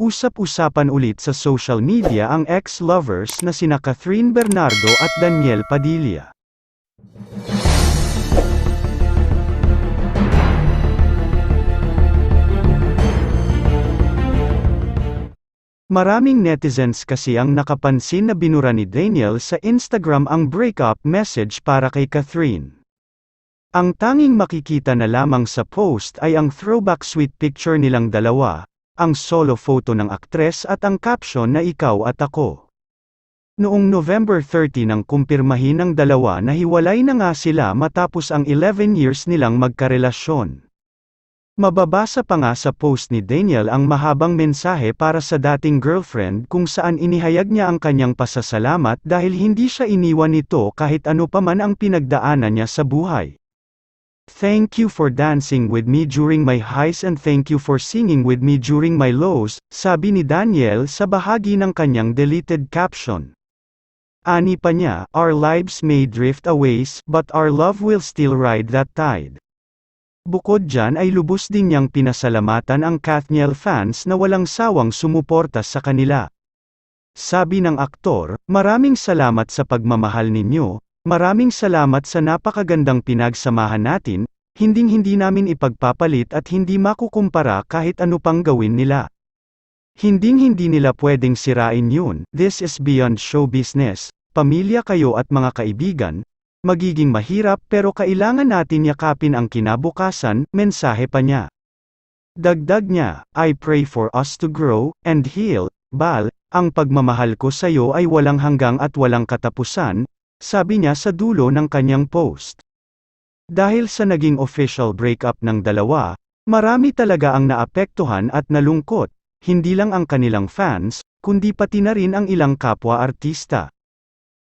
Usap-usapan ulit sa social media ang ex-lovers na sina Catherine Bernardo at Daniel Padilla. Maraming netizens kasi ang nakapansin na binura ni Daniel sa Instagram ang breakup message para kay Catherine. Ang tanging makikita na lamang sa post ay ang throwback sweet picture nilang dalawa, ang solo photo ng aktres at ang caption na ikaw at ako. Noong November 30 nang kumpirmahin ng dalawa na hiwalay na nga sila matapos ang 11 years nilang magkarelasyon. Mababasa pa nga sa post ni Daniel ang mahabang mensahe para sa dating girlfriend kung saan inihayag niya ang kanyang pasasalamat dahil hindi siya iniwan nito kahit ano pa man ang pinagdaanan niya sa buhay. Thank you for dancing with me during my highs and thank you for singing with me during my lows, sabi ni Daniel sa bahagi ng kanyang deleted caption. Ani pa niya, our lives may drift away, but our love will still ride that tide. Bukod dyan ay lubos din niyang pinasalamatan ang Kathniel fans na walang sawang sumuporta sa kanila. Sabi ng aktor, maraming salamat sa pagmamahal ninyo, maraming salamat sa napakagandang pinagsamahan natin, hinding-hindi namin ipagpapalit at hindi makukumpara kahit ano pang gawin nila. Hinding-hindi nila pwedeng sirain yun, this is beyond show business, pamilya kayo at mga kaibigan, Magiging mahirap pero kailangan natin yakapin ang kinabukasan, mensahe pa niya. Dagdag niya, I pray for us to grow, and heal, Bal, ang pagmamahal ko sa iyo ay walang hanggang at walang katapusan, sabi niya sa dulo ng kanyang post. Dahil sa naging official breakup ng dalawa, marami talaga ang naapektuhan at nalungkot, hindi lang ang kanilang fans, kundi pati na rin ang ilang kapwa artista.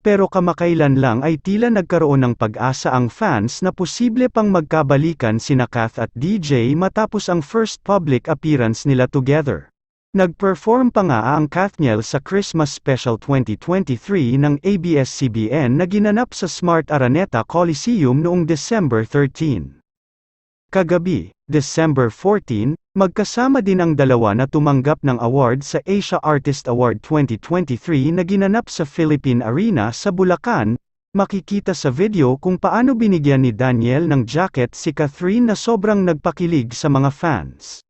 Pero kamakailan lang ay tila nagkaroon ng pag-asa ang fans na posible pang magkabalikan sina Kath at DJ matapos ang first public appearance nila together. Nag-perform pa nga ang Kathniel sa Christmas Special 2023 ng ABS-CBN na ginanap sa Smart Araneta Coliseum noong December 13. Kagabi, December 14, magkasama din ang dalawa na tumanggap ng award sa Asia Artist Award 2023 na ginanap sa Philippine Arena sa Bulacan, makikita sa video kung paano binigyan ni Daniel ng jacket si Catherine na sobrang nagpakilig sa mga fans.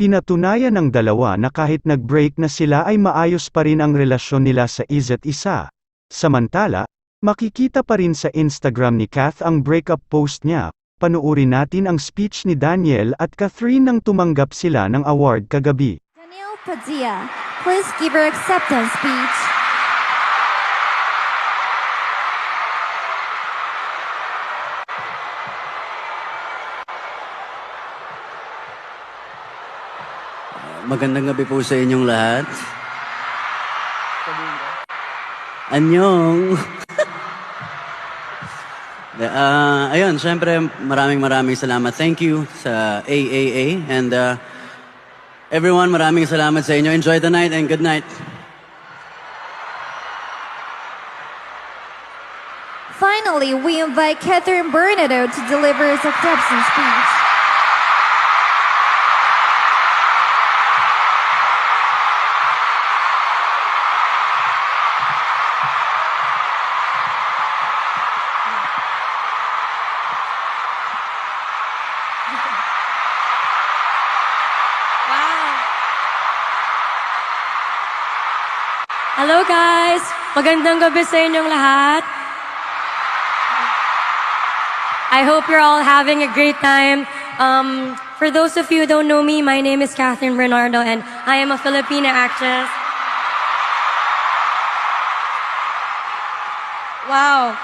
Pinatunayan ng dalawa na kahit nag-break na sila ay maayos pa rin ang relasyon nila sa isa't isa. Samantala, makikita pa rin sa Instagram ni Kath ang breakup post niya, panuuri natin ang speech ni Daniel at Catherine nang tumanggap sila ng award kagabi. Danielle Padilla, please give her acceptance speech. Magandang gabi po sa inyong lahat. Anyong! uh, ayun, syempre maraming maraming salamat. Thank you sa AAA and uh, everyone maraming salamat sa inyo. Enjoy the night and good night. Finally, we invite Catherine Bernardo to deliver his acceptance speech. Hello guys! Magandang gabi sa inyong lahat. I hope you're all having a great time. Um, for those of you who don't know me, my name is Catherine Bernardo and I am a Filipina actress. Wow!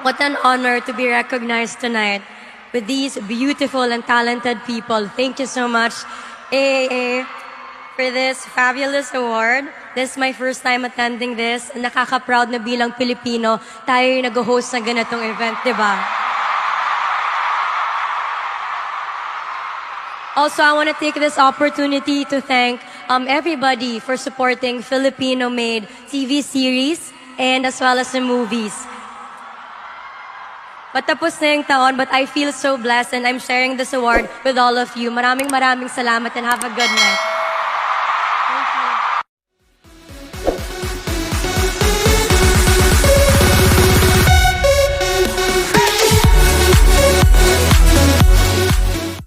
What an honor to be recognized tonight with these beautiful and talented people. Thank you so much, AAA, for this fabulous award. This is my first time attending this. Nakaka-proud na bilang Pilipino, tayo yung nag-host ng ganitong event, di ba? Also, I want to take this opportunity to thank um, everybody for supporting Filipino-made TV series and as well as the movies. Patapos na yung taon, but I feel so blessed and I'm sharing this award with all of you. Maraming maraming salamat and have a good night.